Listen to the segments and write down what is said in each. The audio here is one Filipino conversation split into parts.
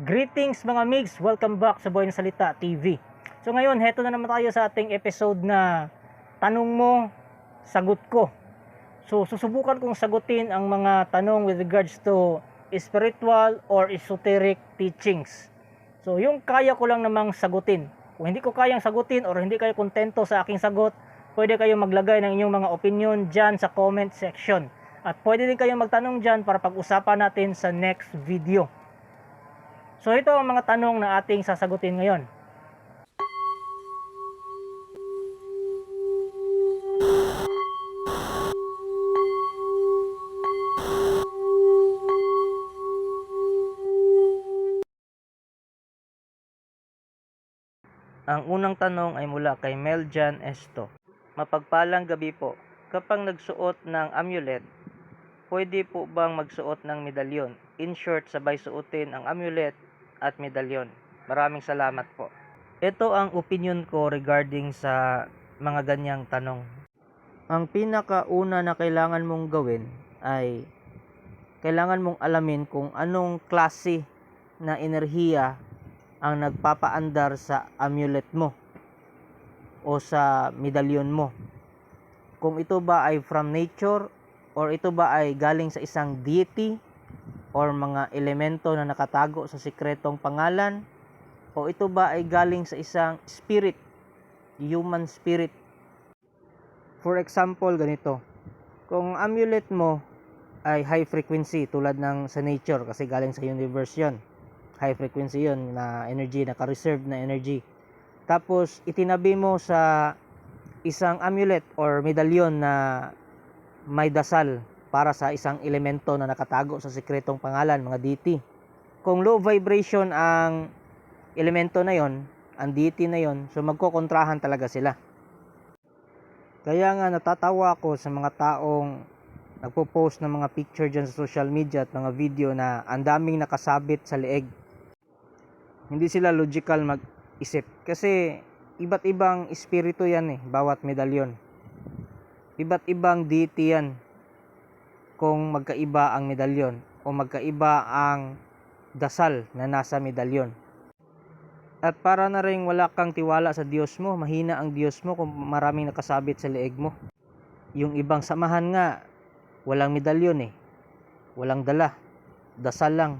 Greetings mga migs! Welcome back sa Boy na Salita TV. So ngayon, heto na naman tayo sa ating episode na Tanong mo, sagot ko. So susubukan kong sagutin ang mga tanong with regards to spiritual or esoteric teachings. So yung kaya ko lang namang sagutin. Kung hindi ko kayang sagutin or hindi kayo kontento sa aking sagot, pwede kayo maglagay ng inyong mga opinion dyan sa comment section. At pwede din kayong magtanong dyan para pag-usapan natin sa next video. So ito ang mga tanong na ating sasagutin ngayon. Ang unang tanong ay mula kay Meljan Esto. Mapagpalang gabi po. Kapag nagsuot ng amulet, pwede po bang magsuot ng medalyon? In short, sabay suotin ang amulet at medalyon. Maraming salamat po. Ito ang opinion ko regarding sa mga ganyang tanong. Ang pinakauna na kailangan mong gawin ay kailangan mong alamin kung anong klase na enerhiya ang nagpapaandar sa amulet mo o sa medalyon mo. Kung ito ba ay from nature or ito ba ay galing sa isang deity or mga elemento na nakatago sa sikretong pangalan o ito ba ay galing sa isang spirit, human spirit. For example, ganito. Kung amulet mo ay high frequency tulad ng sa nature kasi galing sa universe 'yon. High frequency 'yon na energy, naka-reserve na energy. Tapos itinabi mo sa isang amulet or medalyon na may dasal para sa isang elemento na nakatago sa sikretong pangalan, mga deity. Kung low vibration ang elemento na yon, ang deity na yon, so magkokontrahan talaga sila. Kaya nga natatawa ako sa mga taong nagpo-post ng mga picture dyan sa social media at mga video na ang daming nakasabit sa leeg. Hindi sila logical mag-isip. Kasi iba't ibang espiritu yan eh, bawat medalyon. Iba't ibang deity yan kung magkaiba ang medalyon o magkaiba ang dasal na nasa medalyon. At para na rin wala kang tiwala sa Diyos mo, mahina ang Diyos mo kung maraming nakasabit sa leeg mo. Yung ibang samahan nga, walang medalyon eh. Walang dala. Dasal lang.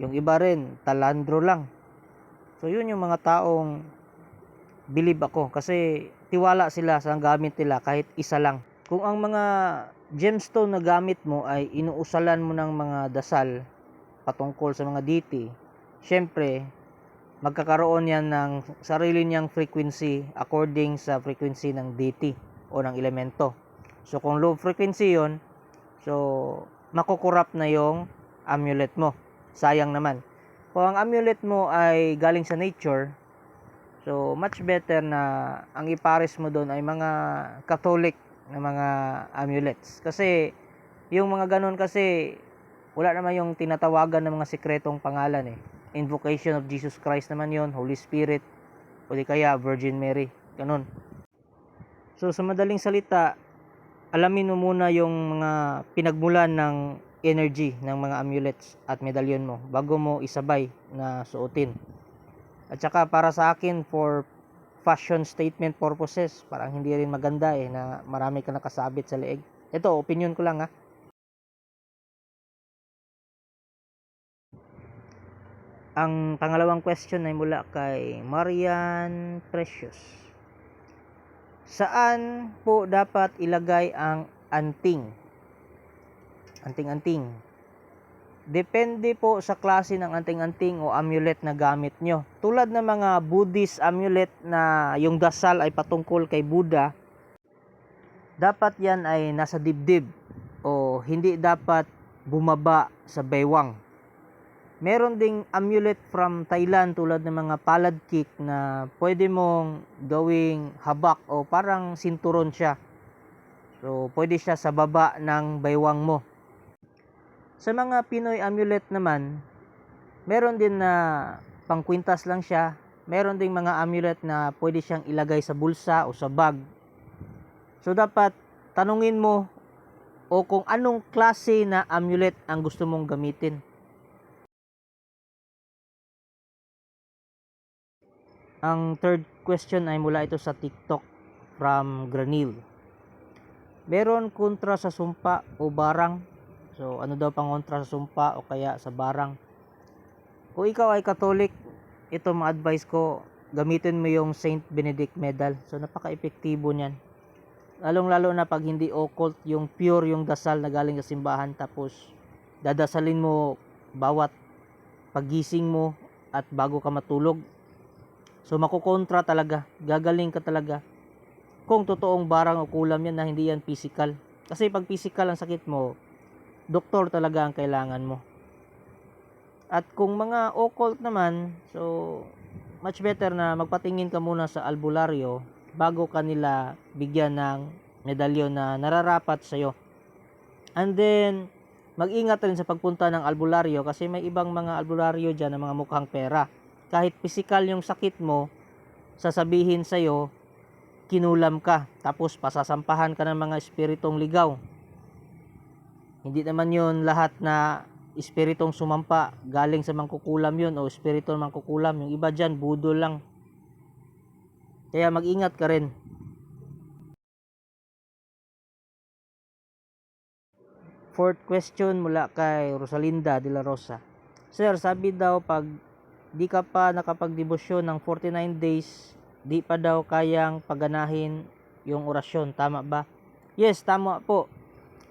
Yung iba rin, talandro lang. So yun yung mga taong believe ako kasi tiwala sila sa gamit nila kahit isa lang. Kung ang mga gemstone na gamit mo ay inuusalan mo ng mga dasal patungkol sa mga deity, syempre magkakaroon yan ng sarili niyang frequency according sa frequency ng deity o ng elemento. So kung low frequency yon, so makukurap na yung amulet mo. Sayang naman. Kung ang amulet mo ay galing sa nature, so much better na ang ipares mo doon ay mga Catholic na mga amulets. Kasi yung mga ganun kasi wala naman yung tinatawagan ng mga sikretong pangalan eh. Invocation of Jesus Christ naman yon, Holy Spirit, o di kaya Virgin Mary, ganun. So sa madaling salita, alamin mo muna yung mga pinagmulan ng energy ng mga amulets at medalyon mo bago mo isabay na suotin. At saka para sa akin for fashion statement purposes, parang hindi rin maganda eh na marami ka nakasabit sa leeg. Ito, opinion ko lang ha. Ang pangalawang question ay mula kay Marian Precious. Saan po dapat ilagay ang anting? Anting-anting. Depende po sa klase ng anting-anting o amulet na gamit nyo. Tulad ng mga Buddhist amulet na yung dasal ay patungkol kay Buddha, dapat yan ay nasa dibdib o hindi dapat bumaba sa baywang. Meron ding amulet from Thailand tulad ng mga palad kick na pwede mong gawing habak o parang sinturon siya. So, pwede siya sa baba ng baywang mo. Sa mga Pinoy amulet naman, meron din na pangkwintas lang siya. Meron ding mga amulet na pwede siyang ilagay sa bulsa o sa bag. So dapat tanungin mo o kung anong klase na amulet ang gusto mong gamitin. Ang third question ay mula ito sa TikTok from Granil. Meron kontra sa sumpa o barang? So, ano daw pang kontra sa sumpa o kaya sa barang? Kung ikaw ay Katolik, ito mga advice ko, gamitin mo yung Saint Benedict Medal. So, napaka-epektibo niyan. Lalong-lalo na pag hindi occult, yung pure yung dasal na galing sa simbahan tapos dadasalin mo bawat pagising mo at bago ka matulog. So makukontra talaga, gagaling ka talaga. Kung totoong barang o kulam yan na hindi yan physical. Kasi pag physical ang sakit mo, doktor talaga ang kailangan mo. At kung mga occult naman, so much better na magpatingin ka muna sa albularyo bago ka nila bigyan ng medalyon na nararapat sa'yo. And then, mag-ingat rin sa pagpunta ng albularyo kasi may ibang mga albularyo dyan na mga mukhang pera. Kahit physical yung sakit mo, sasabihin sa'yo, kinulam ka. Tapos pasasampahan ka ng mga espiritong ligaw. Hindi naman yun lahat na espiritong sumampa galing sa mangkukulam yun o espiritu ng mangkukulam. Yung iba dyan, budol lang. Kaya mag-ingat ka rin. Fourth question mula kay Rosalinda de la Rosa. Sir, sabi daw pag di ka pa nakapagdebosyon ng 49 days, di pa daw kayang paganahin yung orasyon. Tama ba? Yes, tama po.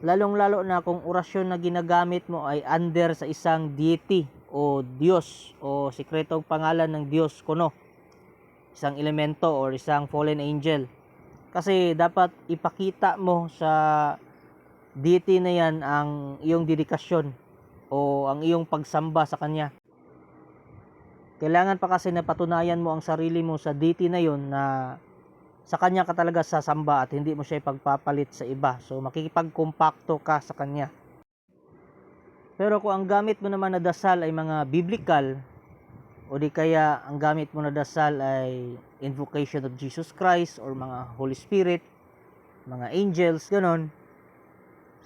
Lalong-lalo na kung orasyon na ginagamit mo ay under sa isang deity o Diyos o sikretong pangalan ng Diyos kuno. Isang elemento or isang fallen angel. Kasi dapat ipakita mo sa deity na yan ang iyong dedikasyon o ang iyong pagsamba sa kanya. Kailangan pa kasi na patunayan mo ang sarili mo sa deity na yon na sa kanya ka talaga sasamba at hindi mo siya ipagpapalit sa iba. So makikipagkumpakto ka sa kanya. Pero kung ang gamit mo naman na dasal ay mga biblical o di kaya ang gamit mo na dasal ay invocation of Jesus Christ or mga Holy Spirit, mga angels, ganon.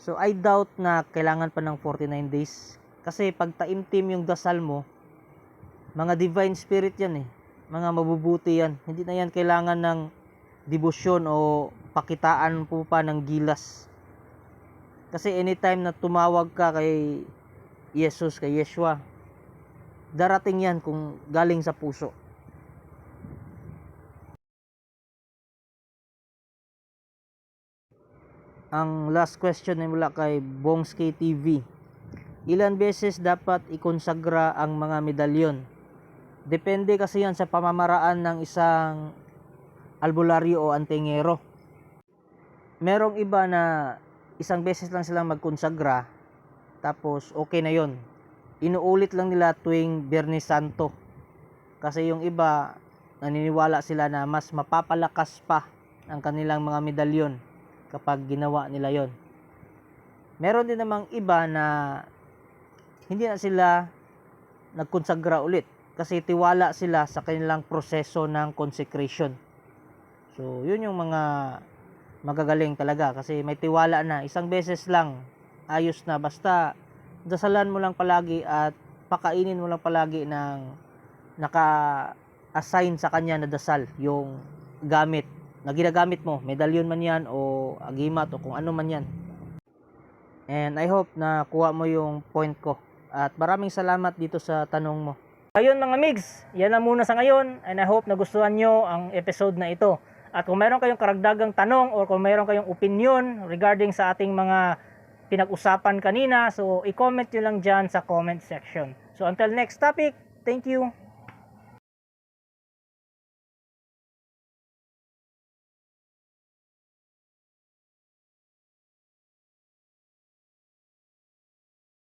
So I doubt na kailangan pa ng 49 days. Kasi pag taimtim yung dasal mo, mga divine spirit yan eh. Mga mabubuti yan. Hindi na yan kailangan ng debosyon o pakitaan po pa ng gilas. Kasi anytime na tumawag ka kay Jesus, kay Yeshua, darating yan kung galing sa puso. Ang last question ay mula kay Bongski TV. Ilan beses dapat ikonsagra ang mga medalyon? Depende kasi yan sa pamamaraan ng isang albularyo o antingero. Merong iba na isang beses lang silang magkonsagra tapos okay na yon. Inuulit lang nila tuwing Biyernes Santo. Kasi yung iba naniniwala sila na mas mapapalakas pa ang kanilang mga medalyon kapag ginawa nila yon. Meron din namang iba na hindi na sila nagkonsagra ulit kasi tiwala sila sa kanilang proseso ng consecration. So, yun yung mga magagaling talaga kasi may tiwala na isang beses lang ayos na basta dasalan mo lang palagi at pakainin mo lang palagi ng naka-assign sa kanya na dasal yung gamit na ginagamit mo, medalyon man yan o agimat o kung ano man yan. And I hope na kuha mo yung point ko. At maraming salamat dito sa tanong mo. Ayun mga migs, yan na muna sa ngayon and I hope nagustuhan nyo ang episode na ito. At kung mayroon kayong karagdagang tanong or kung mayroon kayong opinion regarding sa ating mga pinag-usapan kanina, so i-comment nyo lang dyan sa comment section. So until next topic, thank you!